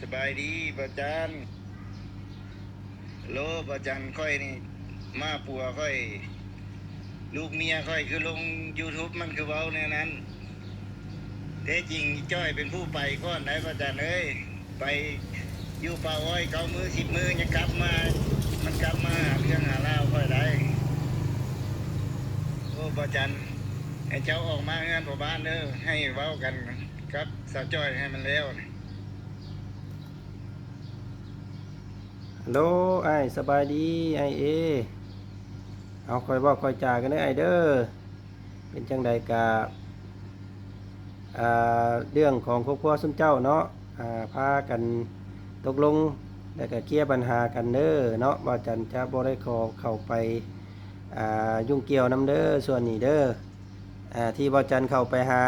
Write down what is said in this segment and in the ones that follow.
สบายดีประจันโลประจันค่อยนี่ มาปัวค่อย ลูกเมียค่อยคือลง YouTube มันคือเว้าแนนั้นแท้จริงจ้อยเป็นผู้ไปก่อนได้ประจันเอ้ย ไปอยู่ป่าอ้อยเกามือสิบมือยังกลับมา มันกลับมาเรื่องหาเล่าค่อยได้โอ้ประจันให้เจ้าออกมาเงินพ่อบ้านเด้อให้เว้ากันครับสาวจ้อยให้มันแล้วนะ ฮัลโหลไอสบายดีไอเอ เอาคอยบอกคอยจากันเด้อไอเด้อเป็นจังใดกะอ่าเรื่องของครอบครัวซุมเจ้าเนาะอ่าพากันตกลงแล้วก็เคลียร์ปัญหากันเด้อเนาะบ่จันจะบ่ได้ขอเข้าไปอ่ายุ่งเกี่ยวนํเด้อส่วนนี้เด้ออ่าที่บ่จันเข้าไปหา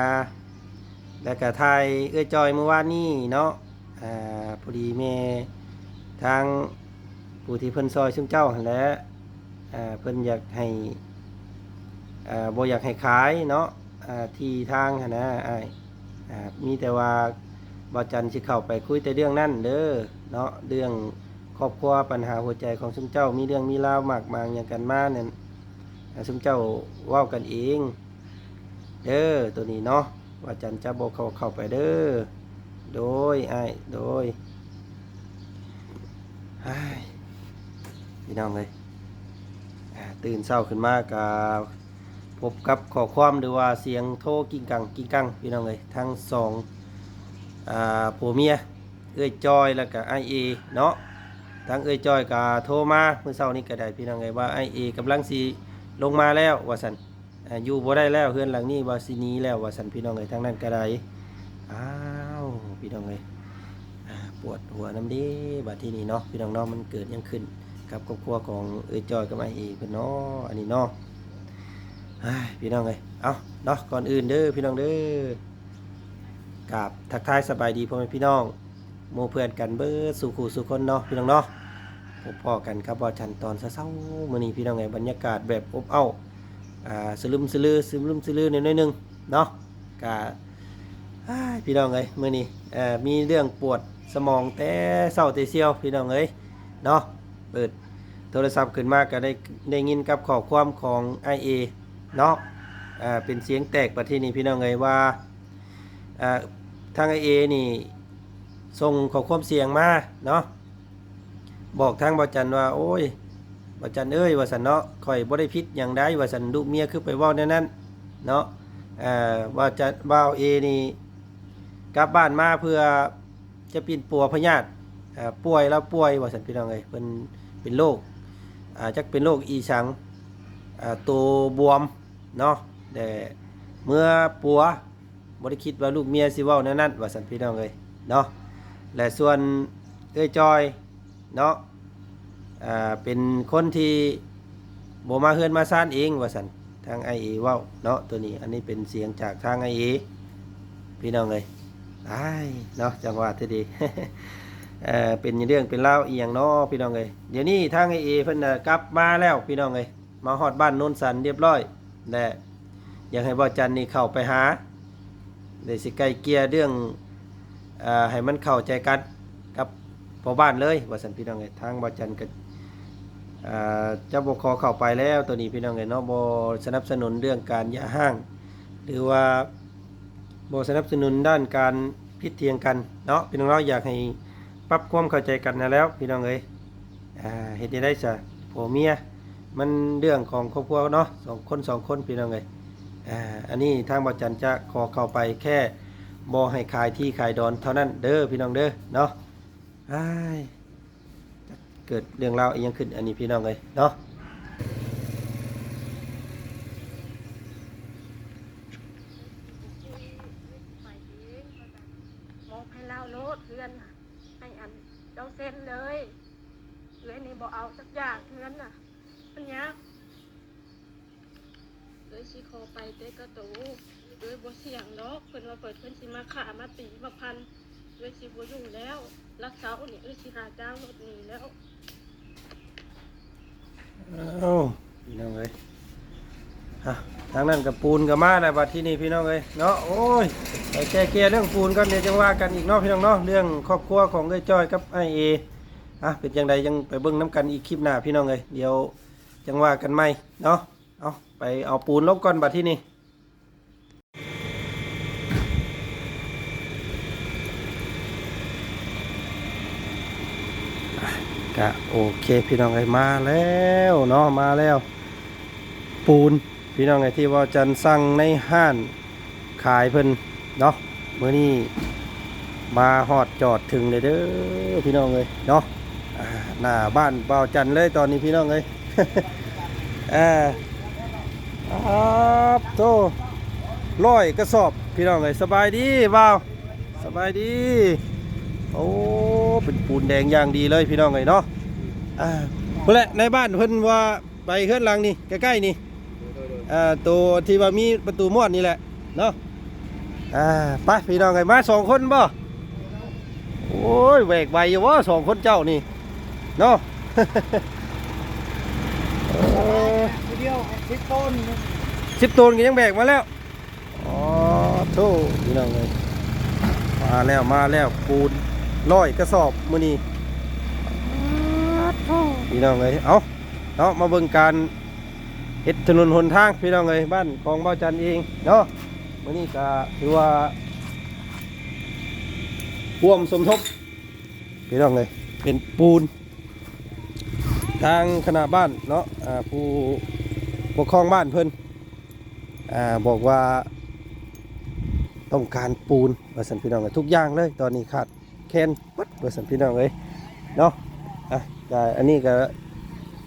แล้วก็ทายเอื้อจอยเมื่อวานนี้เนาะอ่าพอดีแม่ทาง ผู้ที่เพิ่นซอยซุมเจ้าหันแหละอ่าเพิ่นอยากให้อ่าบ่อยากให้ขายเนาะอ่าที่ทางหันนะอ้ายอ่ามีแต่ว่าบ่จันสิเข้าไปคุยแต่เรื่องนั้นเด้อเนาะเรื่องครอบครัวปัญหาหัวใจของซุมเจ้ามีเรื่องมีราวมากมายอย่างกันมาเนี่ยอ่าซุมเจ้าเว้ากันเองเด้อตัวนี้เนาะว่าจันจะบอกเขาเข้าไปเด้อโดยไอ้ายโดยอ้าย พี่น้องเลยตื่นเศร้าขึ้นมากกับพบกับขอความหรือว่าเสียงโทรกิ้งกังกิ้งกังพี่น้องเลยทั้งสองอ่าผัวเมียเอ้ยจอยแล้วก็ไอเอเนาะทั้งเอ้ยจอยกับโทรมาเมื่อเช้านี้ก็ได้พี่น้องเลยว่าไอเอกำลังสีลงมาแล้วว่าสันออยู่บ่ได้แล้วเฮือนหลังนี้ว่าสินี้แล้วว่าสันพี่น้องเอ้ยทั้งนั้นก็ได้อ้าวพี่น้องเอ้ยปวดหัวน้ำดีบัดที่นี่เนาะพี่น้องเนาะมันเกิดยังขึ้น กับครอบครัวของเอ้ยจอยกับไอ้เอกเพิ่นเนาะอันนี้เนาะอ้ายพี่น้องเอ้ยเอาเนาะก่อนอื่นเด้อพี่น้องเด้อกราบทักทายสบายดีพ่อแม่พี่น้องหมู่เพื่อนกันเบิดสู่ขู่สู่คนเนาะพี่น้องเนาะพบพ่อกันครับว่าชันตอนเช้าๆมื้อนี้พี่น้องเอ้ยบรรยากาศแบบอบอ้าวอ่าสลึมสลือสลึมสลือนิดน่อยหนึงเนาะกะอ้าพี่น้องเอ้ยมื้อนี้เอ่อมีเรื่องปวดสมองแต่เศร้าแต่เซียวพี่น้องเอ้ยเนาะเปิด โทรศัพท์ขึ้นมาก็ได้ได้ยินกับข้อความของ IA เนาะอ่าเป็นเสียงแตกประเทศนี้พี่น้องเอ้ยว่าอ่าทาง IA นี่ส่งข้อความเสียงมาเนาะบอกทางบอจันว่า โอ้ยว่าจันเอ้ยว่าสันเนาะข่อยบ่ได้พิษอย่างใดว่าสันลูกเมียคือไปว้าแนวนั้นเนาะอ่อว่าจะบ่าวเอนี่กลับบ้านมาเพื่อจะปินปัวพญาติเอ่อป่วยแล้วป่วยว่าสันพี่น้องเอ้ยเพิ่นเป็นโรค อ่าจักเป็นโรคอีสังอ่าตัวบวมเนาะแต่เมื่อปัวบ่ได้คิดว่าลูกเมียสิเว้าแนวนั้นว่าสันพี่น้องเอ้ยเนาะและส่วนเอ้ยจอยเนาะอ่าเป็นคนที่บมาเฮือนมาซ่านเองว่าสันทางไอเอว่าเนาะตัวนี้อันนี้เป็นเสียงจากทางไอเอพี่น้องเลยไอ้เนาะจังหวะที่ดี เอ่อเป็นเรื่องเป็นเล่าวอียงเนาะพี่น้องเลยเดี๋ยวนี้ทางไอเอเพิ่นน่ะกลับมาแล้วพี่น้องเลยมาฮอดบ้านโนนสันเรียบร้อยและอยากให้บ่จันนี่เข้าไปหาเดี๋ยวสิไกลเกียเรื่องอ่าให้มันเข้าใจกันกับพอบ้านเลยว่าสันพี่น้องเลยทางบ่จันก็อ่าเจ้าบกคอเข้าไปแล้วตัวนี้พี่น้องเอ๋ยเนาะบสนับสนุนเรื่องการย่าห้าง หรือว่าบสนับสนุนด้านการพิดเทียงกันเนาะพี่น้องเราอยากให้ ปรับความเข้าใจกันนะแล้วพี่น้องเอ้ยอ่าเฮ็ดได้จ้ะผัวเมียมันเรื่องของครอบครัวเนาะสองคนสองคนพี่น้องเอ้ยอ่าอันนี้ทางบอจันจะขอเข้าไปแค่บอให้ขายที่ขายดอนเท่านั้นเด้อพี่น้องเด้อเนาะเกิดเรื่องราวอีกยังขึ้นอันนี้พี่น้องเลยเนาะ ไปเองมองให้เล่าโลดเพื่อนน่ะให้อันเจ้าเส้นเลยเพื่อนนี่บอกเอา สักอย่างเพื่อนน่ะอันเนี้ยเลยสิขอไปเตะกระตูเลยบ่เสียงดอกเพิ่นว่าเปิดเพิ่นสิมาขามาตีมาพันเลยสิบ่ยุ่งแล้ว รักเสานี่เอ้ยสิหาจ้างรถหนีแล้วเอ้าพี่น้องเลยอะทางนั้นกับปูนกับมาแล้วบัดที่นี่พี่น้องเอ้ยเนาะโอ้ยไปแก้เกียร์เรื่องปูนก็เดี๋ยวจังว่ากันอีกเนาะพี่น้องเนาะเรื่องครอบครัวของเอ้ยจ้อยกับไอเอ อะเป็นจังใดยังไปเบิ่งน้ำกันอีกคลิปหน้าพี่น้องเอ้ยเดี๋ยวจังว่ากันใหม่เนาะเอาไปเอาปูนลบก่อนบัดที่นี่ก็โอเคพี่น้องเอ้ยมาแล้วเนาะมาแล้ว ปูนพี่น้องไอ้ที่ว่าจันสั่งในห้านขายเพิ่นเนาะเมื้อนี้มาฮอดจอดถึงเลยเด้อพี่น้องเลยเนาะ หน้าบ้านเบาจันเลยตอนนี้พี่น้องเลยอ่าครับโตร้อยกระสอบพี่น้องเลยสบายดีเบาสบายดีโอ้เป็นปูนแดงอย่างดีเลยพี่น้องเลยเนาะอ่าเพื่อนแหละในบ้านเพิ่นว่าไปเคลื่อนลังนี่ใกล้ๆนี่อ่าตัวที่ว่ามีประตูม้วนนี่แหละเนาะอ่าไปพี่น้องไงมาสองคนบ่โอ้ยแหวกใบอยู่ว่าสองคนเจ้านี่ เนาะเออเดียวสิบต้นสิบตัวก็ยังแบกมาแล้วอ๋อโธ่พี่น้องเลยมาแล้วมาแล้วปูนร้อยกระสอบมื้อนี้พี่น้องเลยเอาเนาะมาเบิ่งการเฮ็ดถนนหนทางพี่น้องเอ้ยบ้านของบ้าจันเองเนาะมื้อนี้ก็ถือว่าร่วมสมทบพี่น้องเอ้ยเป็นปูน ทางคณะบ้านเนาะผู้ปกครองบ้านเพิ่นอบอกว่าต้องการปูนว่าสันพี่น้องเอ้ยทุกอย่างเลย ตอนนี้ขาดแคลนปัดว่าสันพี่น้องเอ้ยเนาะอะก็อันนี้ก็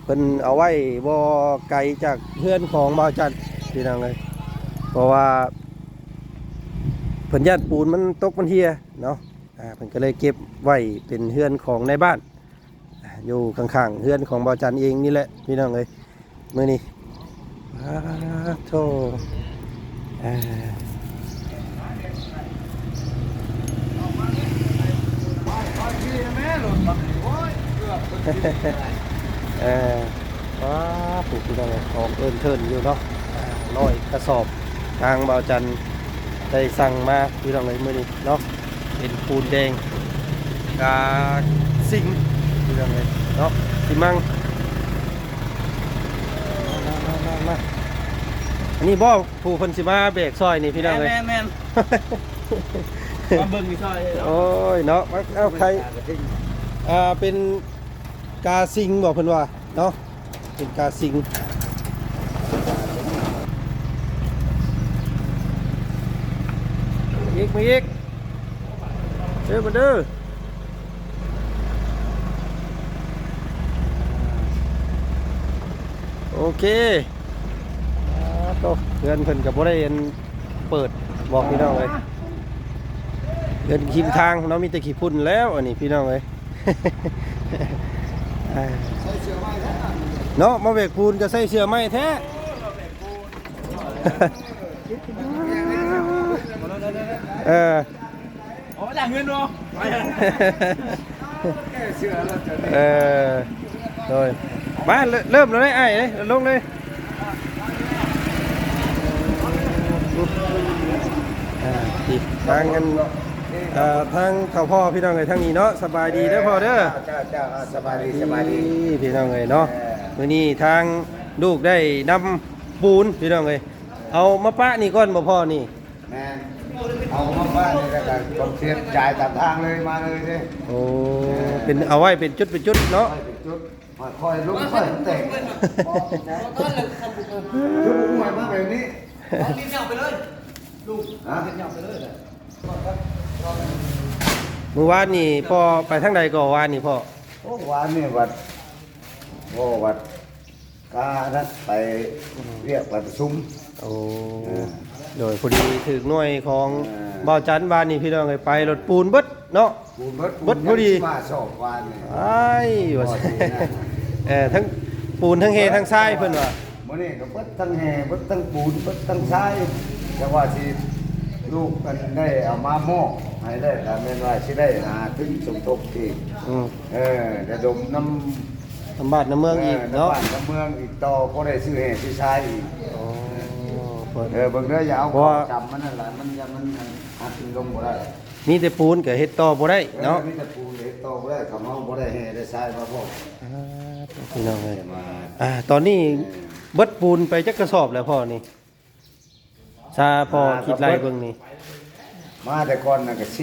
เพิ่นเอาไว้บ่ไกลจากเพื่อนของบ่าวจันพี่น้องเลยเพราะว่าเพิ่นญาติปูนมันตกมันเฮียเนาะอ่าเพิ่นก็เลยเก็บไว้เป็นเฮือนของในบ้าน อยู่ข้างๆเฮือนของบ่าจันเองนี่แหละพี่น้องเลยมือนี้โธ่เออว้าปลูกพี่น้องเลยของเอินเทินอยู่เนาะอ่าร้อยกระสอบทางบาจันได้สั่งมาพี่น้องเลยมือนี้เนาะเป็นปูนแดงกาสิง พี่น้องเลยเนาะสิมังมามามามาอันนี้บ่ผู้เพิ่นสิมาเบรกซอยนี่พี่น้องเลย แม่นแม่นมาเบิ่งมีซอยเลยเนาะโอ้ยเนาะมาเอาใครอ่าเป็นกาสิงบอกเพิ่นว่าเนาะเป็นกาสิงอีกมาอีกเด้อมาเด้อ โอเคอ่าโตเพื่อนเพิ่นกับบ่ได้เห็นเปิดบอกพี่น้องเลยเดินขีมทางเนาะมีแต่ขีพุ่นแล้วอันนี้พี่น้องเลยอ่าเนาะมาเบกปูนก็ใส่เสื้อไหมแท้เออโอ้จากเงินเนาะไปอะเออโดย มาเริ่มเริ่มแล้วได้ไอ้เลยลงเลยอ่าติดทางกันเอ่อทางเขาพ่อพี่น้องเลยทางนี้เนาะสบายดีเด้อพ่อเด้อเจ้าเจ้าสบายดีสบายดีพี่น้องเลยเนาะมื้อนี้ทางลูกได้นำปูนพี่น้องเลยเอามาปะนี่ก่อนบ่พ่อนี่แม่เอามาบ้านนี่แล้วก็ต้องเสียจ่ายตามทางเลยมาเลยสิโอ้เป็นเอาไว้เป็นจุดเป็นจุดเนาะค่อยเป็นจุด ค่อยลุกค่อยเตะจุดใหม่มาแบบนี้รีบเหยาไปเลยลูกฮะเหยาไปเลยแหละเมื่อวานนี่พ่อไปทางใดก่อวานนี่พ่อโอ้วานนี่วัดโอ้วัดกานัดไปเรียกวัดประชุมโอ้เออโดยพอดีถึงหน่วยของเออบ่าวจันทร์วานนี่พี่น้องเลยไปรถปูนเบิดเนาะปูนเบิดเบิดพอดีมาสองวานนี่ไอ้ว่าพอดีนะ เออทั้งปูนทั้งเฮทั้งทรายเพิ่นว่ามื่อนี้ก็เบิดทั้งแห่เบิดทั้งปูนเบิดทั้งทรายแต่ว่าสิลูกกันได้เอามามอบให้ได้แต่แม่นว่าสิได้หาถึงสมทบที่อืมเออระดมน้ำทำบ้านน้ำเมืองอีกเนาะบ้านน้ำเมืองอีกต่อก็ได้ซื้อแห่ซื้อทรายอีก โอ้เออเบิ่งเด้ออย่าเอาเพราะว่า จำมันนั่นล่ะมันจะมันหากินลงบ่ได้มีแต่ปูนก็เฮ็ดต่อบ่ได้เนาะ ออมีแต่ปูเล็กโตบ่ได้เขาเมาบ่ได้แห่ได้ทรายมาพวกอ่า พี่น้องเอ้ยแต่มาอ่าตอนนี้เบิดปูนไปจักกระสอบแล้วพ่อนี่ซาพอคิดไรเบิ่งนี่มาแต่ก่อนน่ะก็400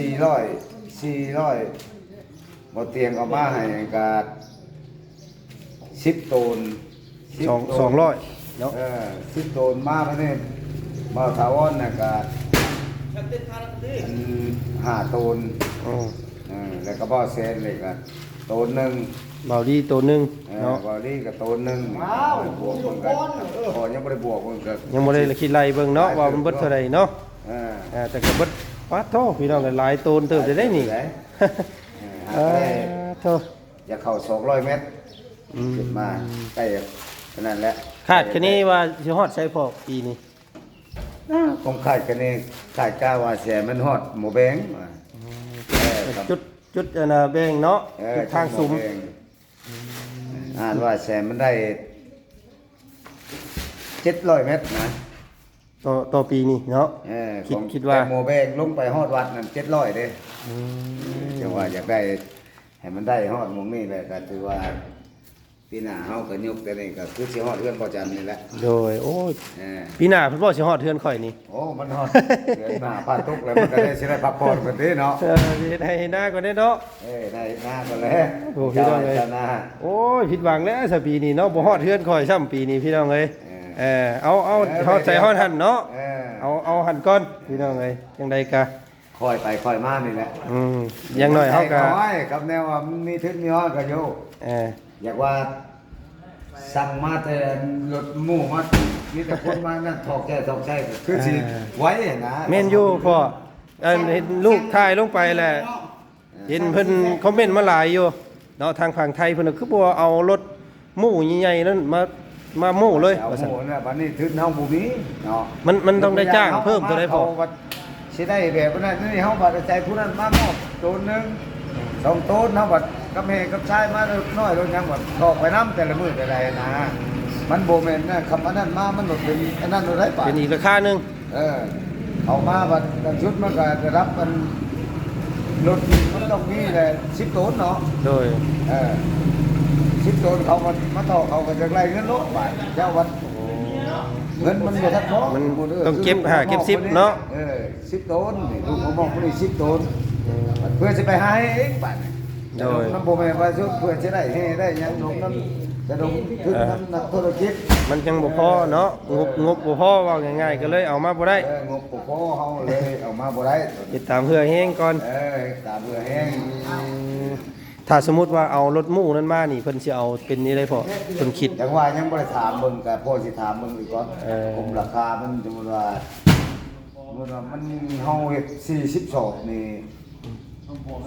400บ่เตียงเอามาให้ก็10ตูนสองสองร้อยเนาะเออ10ตูนมาแล้วนี่มาถาวรน่ะก็อันห้าตูนอ๋อเออแล้วก็บ่แซนเลยก็ตูนหนึง เบาดีตัวหนึงเออเนาะ บอดี้กับตัวหนึ่งบวกคนกันพอยังไม่ได้บวกคนกันยังบ่ได้คิดไรเบิ่งเนาะว่ามันเบิดเท่าใดเนาะ เอออ่าแต่ก็เบิดปัดโทพี่น้องก็หลายโตนเติบได้ได้นี่ไหเอเอออโทอย่าเข้าสองร้อยเมตรอืมขึ้นมาใกล้ขนาดนั้นแหละคาดคะเนว่าสิฮอดใช้พอปีนี้ผมคาดกันนี่คาดกล้าว่าแสมันฮอดหมูแบงเออครับจุดจุดอันน่ะแบ่งเนาะเออจุดทางซุ้มหแบง อ่านว่าแสมันได้เจ็ดร้อยเมตรนะต่อต่อปีนี้เนาะ เออคิดของคิดว่า แต่หมูแบงลงไปฮอดวัดนั่นเจ็ดร้อยเด้อืมจังว่าอยากได้ให้มันได้ฮอดหมองนี่แหละก็ถือว่า ปีหน้าเฮาก็ยกแต่นี่ก็คือสิฮอดเรือนพอจันทร์นี่แหละโดย โอ้ยเออปีหน้าเพิ่นบ่สิฮอดเทือนข่อยนี่โอ้มันฮอดเดือนหน้าพาตกแล้วมันก็ได้สิได้พักผ่อนกันเด้เนาะเออสิเฮ็ดให้หน้าก่อนเด้เนาะ เอ้ยได้หน้าก็แล้วโอ้พี่น้องเอ้ย จ้าหน้า โอ้ยผิดหวังแล้วซะปีนี้เนาะบ่ฮอดเทือนข่อยซ้ำปีนี้พี่น้องเอ้ยเออเออเอาเอาฮอดใจฮอดหันเนาะเออเอาเอาหันก่อนพี่น้องเอ้ยจังใดกะคอยไปคอยมานี่แหละอืมอยังน้อยเฮาก็ น้อยกับแนวว่ามันมีทึกมีฮอดก็อยู่เออ อยากว่าสั่งมาแต่รถหมู่มามีแต่คนมานั่นถอกแก่ถอกใช่ก็คือสิไว้นะแม่นอยู่พ่ออันเห็นลูกถ่ายลงไปแหละเห็นเพิ่นคอมเมนต์มาหลายอยู่เนาะทางฝั่งไทยเพิ่นก็คือบ่เอารถหมู่ใหญ่ๆนั่นมามาหมู่เลยเอาว่าซั่นหมู่เนี่ยบัดนี้ทึกเฮาบ่มีเนาะมันมันต้องได้จ้างเพิ่มตัวได้พอเาบัดสิได้แบบนั้นนี่เฮาบัดใจผู้นั้นมามอบตัวหนึงสองตัวเฮาบัด กับแม่กับชายมาน้อยลงยังบัดตอกไปน้ำแต่ละมื้อแต่ละนะ มันบ่แม่นนะคำอันนั้นมามันบ่เป็นอันนั้นบ่ได้ปะเป็นอีกราคาหนึงเออเอามาบัดกันชุดมันก็ได้รับมันรถมันต้องมีแหละ10ตัวเนาะโดยเออ10ตัวเขามันมาต่อเขาก็จะไล่เงินรถบาทเจ้าวัดเงินมันบ่ทันพอมันต้องเก็บหาเก็บซิปเนาะเออสิบโตนนี่ลูกเขามองคนนี้สิบโตนเพื่อจะไปหาให้เองบัดนี้ โดย น้ำบ่แม่นว่าสุดเพื่อจะได้ให้ได้หยังลงน้ำจะลงถึงน้ำนักธุรกิจมันยังบ่พอเนาะงบงบบ่พอว่าง่ายๆก็เลยเอามาบ่ได้เอองบบ่พอเฮาเลยเอามาบ่ได้เฮ็ดตามเหือแห้งก่อนเออตามเพื่อแห้งถ้าสมมุติว่าเอารถหมู่นั้นมานี่เพิ่นสิเอาเป็นนี่ได้พอเพิ่นคิด จังว่ายังบ่ได้ถามมึงก็พ่อสิถามมึงอีกก่อนเออ ผมราคามันสมมุติว่าสมมุติว่ามันเฮาเฮ็ด40ศอกนี่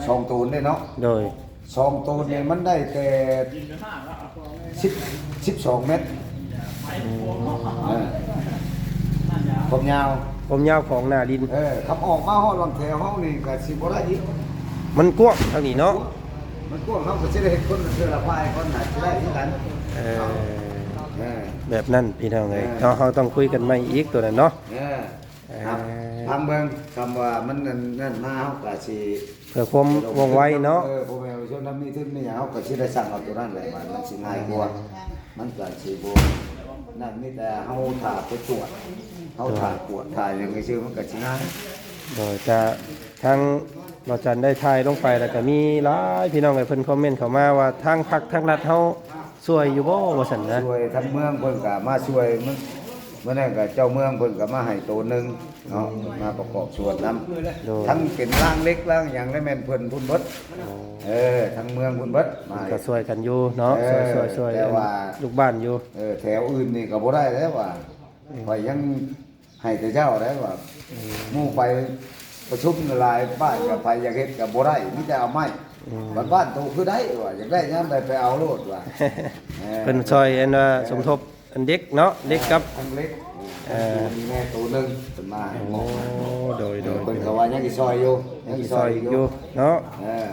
สองตูนได้เนาะโดย สองตัวเนี่ยมันได้แต่สิบสิบสองเมตรเออผมยาวความยาวของหน้าดิน เออขับออกมาห้องลำแถวห้องนี่ก็สิบได้อีกมันกว้างทางนี้เนาะมันกว้างเขาก็สิได้เห็นคนเสื้อละพายคนหนาสิได้ที่กันเออเออแบบนั้นพี่น้องเอ้ยเออเนาะเฮาต้องคุยกันใหม่อีกตัวนั้นเนาะ เออ ครับทำเบิ่งคำว่ามันนั่นนั่นมาเฮาก็สิเพื่อความว่องไวเนาะเออพ่อแม่ผู้ชมทำนี่ทึ่นนี่เฮาก็สิได้สั่งเอาตัวนั้นแหละมันมันสิง่ายกว่ามันก็สิบ่นั่นมีแต่เฮาถ่าไปตรวจเฮาถ่าตรวจถ่ายอย่างซื่อมันก็สิง่ายโดยจะทางเราจันได้ทายลงไปแล้วก็มีหลายพี่น้องเอ้ยเพิ่นคอมเมนต์เข้ามาว่าทางพักทางรัฐเฮาช่วยอยู่บ่ว่าซั่นนะช่วยทั้งเมืองเพิ่นก็มาช่วยมัน เมื่อนั้นก็เจ้าเมืองเพิ่นก็มาให้ตัวหนึงเนาะมาประกอบส่วนนํโดย ทั้งเป็นร่างเล็กร่างหยังและแม่นเพิ่นพุ่นเบิดเออทั้งเมืองพุ่นเบิดมา ก็ช่วยกันอยู่เนาะเอช่วยอช่วยช่วยแต่ว่า ลูกบ้านอยู่ เออแถวอื่นนี่ก็บ่ได้แล้วว่าข่อยยังให้แต่เจ้าแล้วว่าหมู่ไปประชุมหลายบ้านก็ไปอยากเฮ็ดก็บ่ได้มีแต่เอาไม้บ้านบ้านโตคือได้ว่าอยากได้ยามใดไปเอาโลดว่าออเพิ่นช่วยอันว่าสมทบ อันเด็กเนาะเด็กกับทั้งเล็กเออมีแม่ตัวหนึงขึ้นมาให้หมโอ้อโดยโดยเพิ่นก็ว่ายังสิซอยอยู่ยังสิซอยอยู่เนาะเออ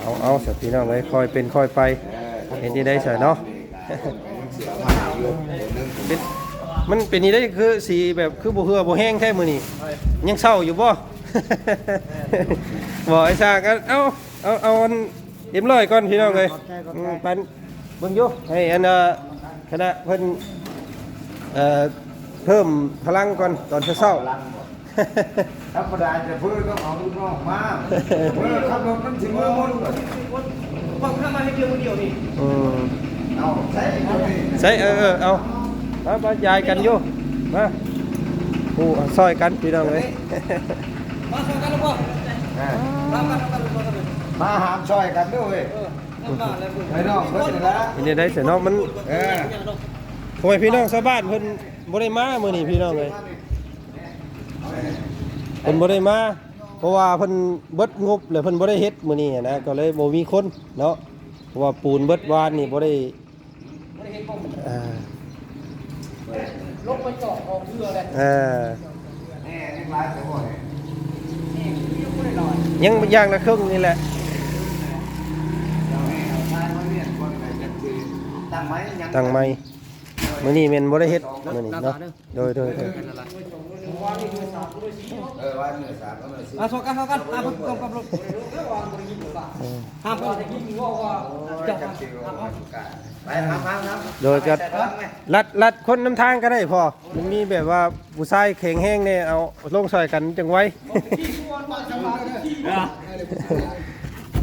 เอาเอาสักพี่น้องเลยค่อยเป็นค่อยไปเออเห็นที่ได้ใส่เนาะ ยังสิเอามาให้อยู่ตัวหนึงเป็นมันเป็นนี่ได้คือสีแบบคือบ่เหือบ่แห้งแท้มื้อนี้ยังเศร้าอยู่บ่ บ่ไอ้ซาก็เอาเอาเอาอันเรียบร้อยก่อนพี่น้องเอ้ยอืมปันเบิ่งอยู่ให้อันเอ่อคณะเพิ่น เอ่อเพิ่มพลังก่อนตอนเช้าพลังบ่ธรรมดาจะเพื่อก็เอาลูกน้องมาเพื่อขับรถมันถึงมือมุนก่อนฟังข้ามาให้เดียวคนเดียวนี่ๆอืมเอาใส่เอาดิใส่เออเออเอามามาย้ายกันอยู่มาผู้ซอยกันพี่น้องเอ้ยมาฟังกันแล้วบ่อ่ามามามามามามาหามช่อยกันด้วยเออนั่นมาแล้วมึงไอ้น้องเพิ่นนี่ละอันนี้ได้เสียเนาะมันเออ พ่อแม่พี่น้องชาวบ้านเพิ่นบ่ได้มามื้อนี้พี่น้องเอ้ยเพิ่นบ่ได้มาเพราะว่าเพิ่นเบิดงบแล้วเพิ่นบ่ได้เฮ็ดมื้อนี้นะก็เลยบ่มีคนเนาะเพราะว่าปูนเบิดวานนี่บ่ได้อ่าลงไปเจาะออกเรือเลยเออแน่นี่ร้านจะบ่เนี่ยยังอย่างละครึ่งนี่แหละเราให้เอาทายมาเรียนคนไหนจะคือตั้งไม้ยังตั้งให ม่มื้อนี้แม่นบ่ได้เฮ็ดมื้อนี้เนาะโดยโดยโดยเออวันเนื้อสามก็เนื้อสี่มาฟังกันฟังกันอะผมกำกับรถห้ามกันยิงว่าว่าจะจะคิวมาสุกาไปทำทำทำโดยก็ลัดลัดคนนำทางก็ได้พอมันมีแบบว่าผู้ชายแข็งแห้งเนี่ยเอาลงซอยกันจังไว้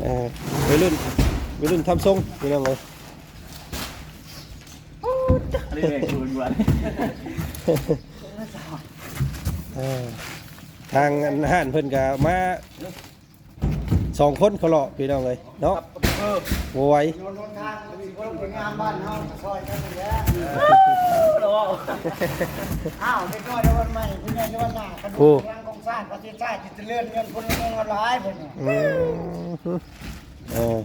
เออวัยรุ่นวัยรุ่นทำทรงพี่น้องเลย เรื่อยๆคุณวันเออทางอันห้านเพิ่นก็มาสองคนเขาเลาะพี่น้องเลยเนาะบ่ไหวอ้าวไม่ก็ได้วันใหม่คุณยายวันหน้ากันโอ้ร่างกองสร้างประเทศชาติจะเลื่อนเงินคนเงินร้ายผมเนี่ยอืมเออ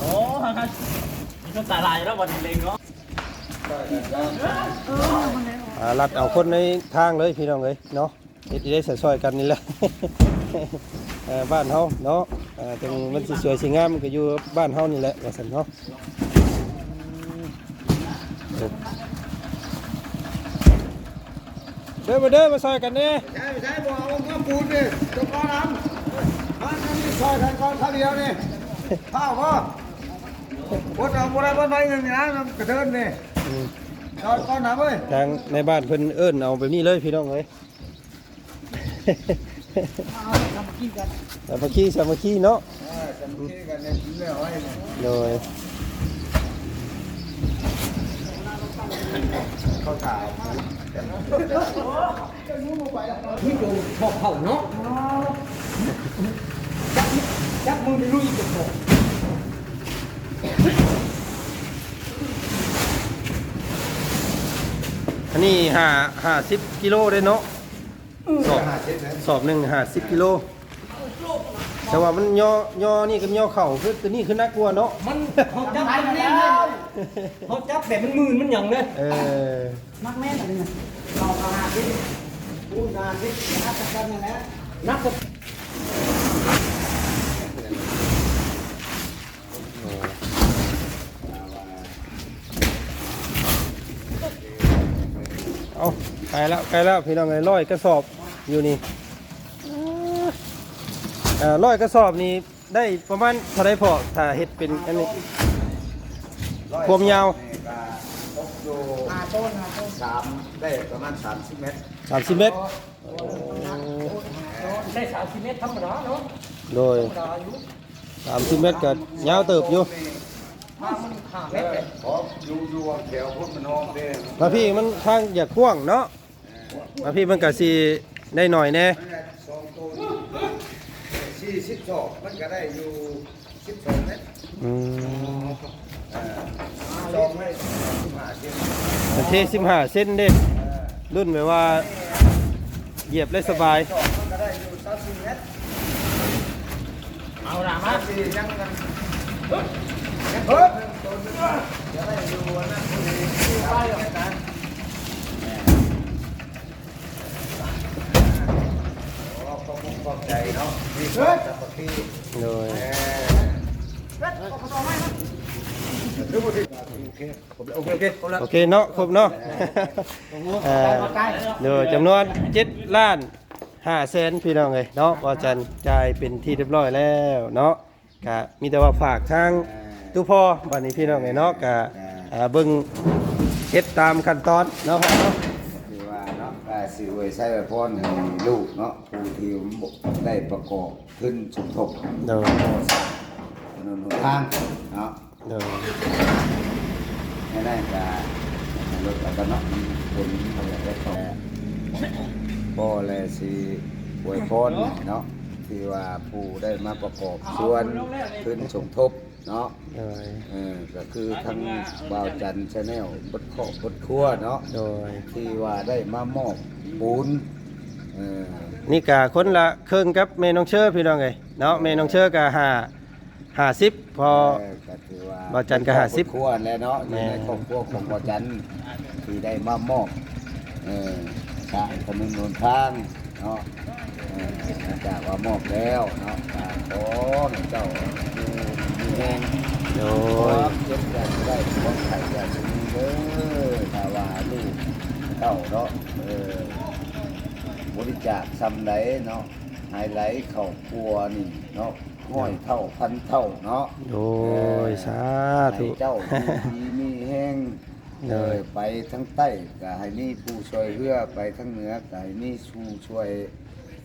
โอ้ฮันต้องตาลายแล้ววันเล็งเนาะ อ่าลัดเอาคนในทางเลยพี่น้องเลยเนาะเฮ็ดได้ใส่ซอยกันนี่แหละ เออบ้านเฮาเนาะอ่าตรงมันสิสวยสิงามมันก็อยู่บ้านเฮานี่แหละว่าซั่นเนาะเด้อมาเด้อมาซอยกันเด้ ใช่ใช่บอกเอาข้าวปูนดิจงก้อนน้ำมันนี่ซอยกันก้อนข้าวเดียวนี่ข้าวพ่อวัดเอาบุไรบ้านไฟหนึ่งนะมันกระเทินนี่ ซอยก้อนน้ำเว้ยทางในบ้านเพิ่นเอิ้นเอาแบบนี้เลยพี่น้องเอ้ยสามัคคีสามัคคีเนาะเออจำที่กันเนี่ยเรื่องไว้เนี่ยโดยข้าวขาวนี่โดนบอกเผาเนาะจับจับมือไปลุยกับผม อันนี้ห้าห้าสิบกิโลได้เนาะสอบห้าเจ็ดนะสอบหนึ่งห้าสิบกิโลแต่ว่ามันย่อย่อนี่กับย่อเข่าคือตัวนี้คือน่ากลัวเนาะมันเขาจับแบบนี้เขาจับแบบมันมืนมันหยังเลยเออนักแม่นอะไรเนี่ยเราเอาหาที่พูดงานที่นักกันนั่นแหละนักกับ ลแล้วไกลแล้วพี่น้องไงร้อยกระสอบอยู่นี่อ่าร้อยกระสอบนี่ได้ประมาณเท่าไรพอถ้าเฮ็ดเป็นอันนี้ความยาวนี่ก็ตกอยู่หาต้นหาต้นสามได้ประมาณสามสิบเมตรสามสิบเมตรได้สามสิบเมตรธรรมดาเนาะโดยธรรมดาอยู่สามสิบเมตรก็ยาวเติบอยู่ถ้ามันขาดเอเม็ดอเลยขออยู่อยู่แถวพุ่นมันหอมเด้มาพี่มันทางอยากกว้างเนาะ มาพี่มันก็สิได้หน่อยแน่มันก็สองตัวสี่สิบสองมันก็ได้อยู่สิบสองเมตรอืมเออสองเมตรสิบห้าเซนประเทศสิบห้าเส้นเด้รุ่นแบบว่า เหยียบได้สบายสองมันก็ได้อยู่สามสิบเมตรเอาละมาสามสี่ยังกันเฮ้ยเฮ้ยตัวนึงจะได้อยู่วันนั้นพอดีไปกันข อบคุณขอบใจเนาะที่ช่วยจับที่โดยเอออเคโอเคโอเคโอเคเนาะครบเนาะเอ่อเดี๋ยวจำนวน7ล้าน5แสนพี่น้องเอ้ยเนาะว่าจันจ่ายเป็นที่เรียบร้อยแล้วเนาะก็มีแต่ว่าฝากทางตู้พ่อบัดนี้พี่น้องเอ้ยเนาะก็อ่าเบิ่งเฮ็ดตามขั้นตอนเนาะพ่อเนาะ คือว่าเนาะก็ สิไว้ใช้พรให้ลูกเนาะผู้ที่ได้ประกอบขึ้นสมทบเดี๋ยวก่างถนนหนทางเนาะเดี๋ยวให้ได้ก็รถแล้วก็เนาะคนเขาอยากได้ต่อบ่แลสิอวยพรเนาะที่ว่าผู้ได้มาประกอบส่วนขึ้นสมทบ เนาะเดี๋ยวเออก็คือทั้งบ่าวจันชาแนลบดขอบบดครัวเนาะเดี๋ยวที่ว่าได้มามอบปูนเออนี่ก็คนละครึ่งกับแม่น้องเชอพี่น้องเอ้ยเนาะแม่น้องเชอก็ห้าห้าสิบพอเก็ถือว่าบ่าวจันก็ห้าสิบครัวแล้วเนาะอแม่ ยู่ในครอบครัวของบ่าวจันที่ได้มามอบเออสร้างถนนหนทางเนาะเออหลังจากว่ามอบแล้วเนาะก็ขอให้เจ้าอยู่มี แรงโดยเจ็บอยาสิได้วามไข่อย่าสิมีเด้อถ้าวาลูกเต้าเนาะเออบริจาคซ้ำใดเนาะไฮไลท์เข้าคัวนี่เนาะห้อยเท่าพันเท่าเนาะโดยสาธุเจ้าดีมีแห้งเลยเอไปทั้งใต้ก็ให้มีผู้ช่วยเรือไปทั้งเหนือก็ให้มีผู้ช่วย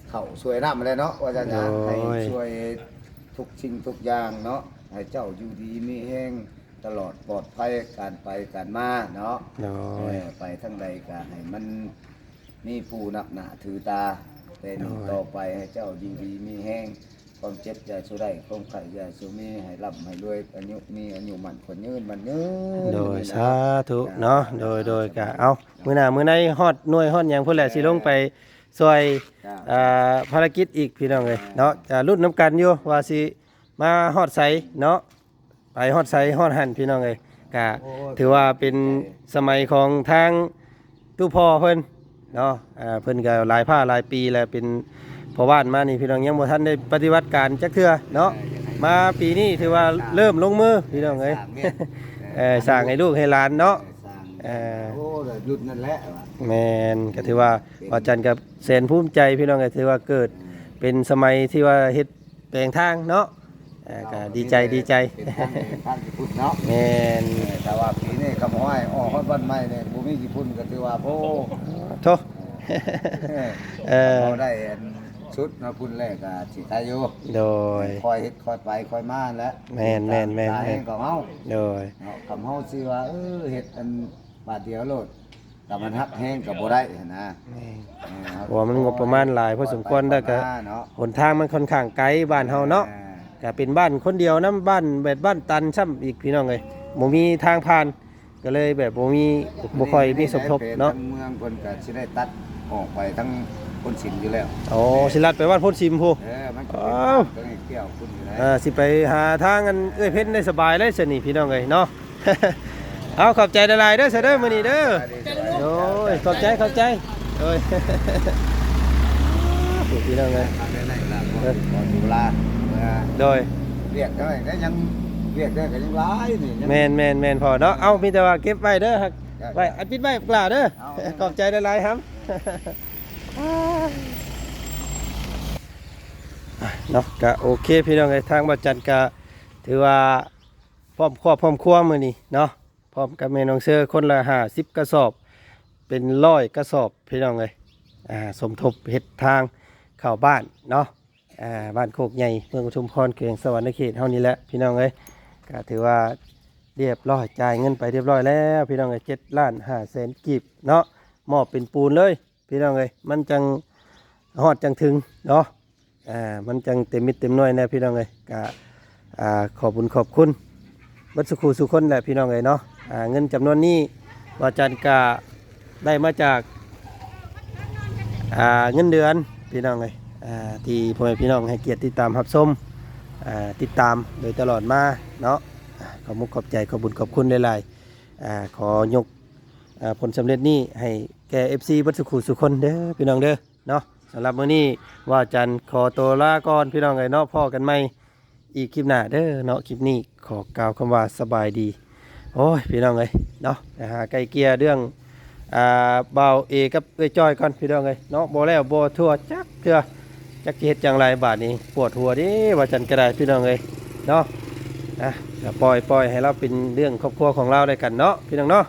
เข้าช่วยน้ำอะไรเนาะว่าจะนะให้ช่วยทุกสิ่งทุกอย่างเนาะ ให้เจ้าอยู่ดีมีแห้งตลอดปลอดภัยการไปการมาเนาะโดเอยอไปทั้งใดก็ให้มันมีผู้นับหนาถือตาแต่นี่โอ้ย ต่อไปให้เจ้าอยู่ดีมีแห้งความเจ็บอย่าสู้ได้ความไข่อย่าสู้มีให้ร่ำให้รวยอายุมีอายุมันคนยืนมันยืนโดยสาธุเนาะโดยโดยก็เอามื้อหน้ามื้อในฮอดหน่วยฮอดหยังพุ่นแหละสิลงไปซอยอ่าภารกิจอีกพี่น้องเอ้ยเนาะจะรุ่นน้ำกันอยู่ว่าสิ มาฮอดไสเนาะไปฮอดไสฮอดหันพี่น้องเอ้ยก็ถือว่าเป็นสมัยของทางตู้พ่อเพิ่นเนาะอ่าเพิ่นก็หลายผ้าหลายปีแล้วเป็นพ่อบ้านมานี่พี่น้องยังบ่ทันได้ปฏิบัติการจักเทื่อเนาะมาปีนี้ถือว่าเริ่มลงมือพี่น้องเอ้ยเออสร้างให้ลูกให้หลานเนาะเออโอ้ยรุ่นนั่นแหละว่ะแมนก็ถือว่าอาจารย์กับแสนภูมิใจพี่น้องก็ถือว่าเกิดเป็นสมัยที่ว่าเฮ็ดแปลงทางเนาะ เออก็ดีใจดีใจเป็นทางเป็นทางญี่ปุ่นเนาะแมนเออแต่ว่าปีนี้คำห้อยออกฮอดบ้านใหม่เนี่ยบ่มีญี่ปุ่นก็ถือว่าโอ้โทษ เออ เขาได้อันชุดมาพุ่นแรกก็สิตายอยู่โดย คอยเฮ็ดคอยไปคอยมาแล้วแม่นแม่นแม่นตายเองก็เฮาโดย เนาะคำเฮาสิว่าเออเฮ็ดอันบาทเดียวโลดแต่มันฮักแห้งก็บ่ได้นะแม่นเออครับว่ามันงบประมาณหลายพอสมควรแล้วก็เนาะ หนทางมันค่อนข้างไกลบ้านเฮาเนาะ ก็เป็นบ้านคนเดียวนํบ้านแบบบ้านตันซ้ำอีกพี่น้องเอ้ยบ่มีทางผ่านก็เลยแบบบ่มีบ่ค่อยมีสมทบเนาะทั้งเมืองเพิ่นก็สิได้ตัดออกไปทั้งคนสินอยู่แล้วโอ้สิลัดไปบ้านพ้นซิมพูเออมันก็อ้าวเป็นตัวนี้เกี่ยวคุณอยู่แล้วเออสิไปหาทางกันเอ้ยเพชรได้สบายเลยสนี่พี่น้องเอ้ยเนาะ เอาขอบใจหลายๆเด้อเสยเด้อมื้อนี้เด้อโอ้ยขอบใจขอบใจโอ้ยพี่น้องเอ้ยทางไหนๆล่ะก่อนก่อนดูเวลาเมื่อ โดยเรียกได้ก็ยังเรียกได้ก็ยังหลายนี่ยังแม่นแม่นแม่นพอเนาะเอามีแต่ว่าเก็บไว้เด้อครับไว้อันปิดไว้กล่าวเด้อเอาขอบใจหลายๆครับอะเนาะก็โอเคพี่น้องเอ้ยทางบัจจันก็ถือว่าพร้อมครอบพร้อมครัวมื้อนี้เนาะพร้อมกับแม่น้องเสือคนละ50กระสอบ เป็นร้อยกระสอบพี่น้องเอ้ยอ่าสมทบเฮ็ดทางเข้าบ้านเนาะ อ่าบ้านโคกใหญ่เมืองอุทุมพรเขียงสวรรค์เขตเฮานี่แหละพี่น้องเอ้ยก็ถือว่าเรียบร้อยจ่ายเงินไปเรียบร้อยแล้ว พี่น้องเอ้ย7ล้าน5แสนกีบเนาะมอบเป็นปูนเลย พี่น้องเอ้ยมันจังฮอดจังถึงเนาะอ่ามันจังเต็มมิดเต็มหน้อยแน่พี่น้องเลยก็อ่าขอบคุญขอบคุณบัดสุขูสุคนแหละพี่น้องเลยเนาะอ่าเงินจำนวนนี้วาจันกาได้มาจากอ่าเงินเดือนพี่น้องเลยอ่า ที่พ่อแม่พี่น้องให้เกียรติติดตามรับชมติดตามโดยตลอดมาเนาะขอบมุกขอบใจขอบบุญขอบคุณหลายๆอ่าขอยกผลสำเร็จนี้ให้แก่ FC บัดสุขูสุคนเด้อพี่น้องเด้อเนาะสำหรับมื้อนี้ว่าจันขอตัวลาก่อนพี่น้องไอ้เนาะพ่อกันไหมอีกคลิปหน้าเด้อเนาะคลิปนี้ขอกล่าวคำว่าสบายดีโอ้ยพี่น้องเอ้ยเนาะไปหาไก่เกียร์เรื่องอ่าเบาเอกับเอจอยก่อนพี่น้องเอ้ยเนาะบ่แล้วบ่ทั่วจักเทื่อ จักสิเฮ็ดจังไรบาทนี้ปวดหัวดิว่าจันกระไดพี่น้องเลยเนาะนะปล่อยปล่อยให้เราเป็นเรื่องครอบครัวของเราได้กันเนาะพี่น้องเนาะ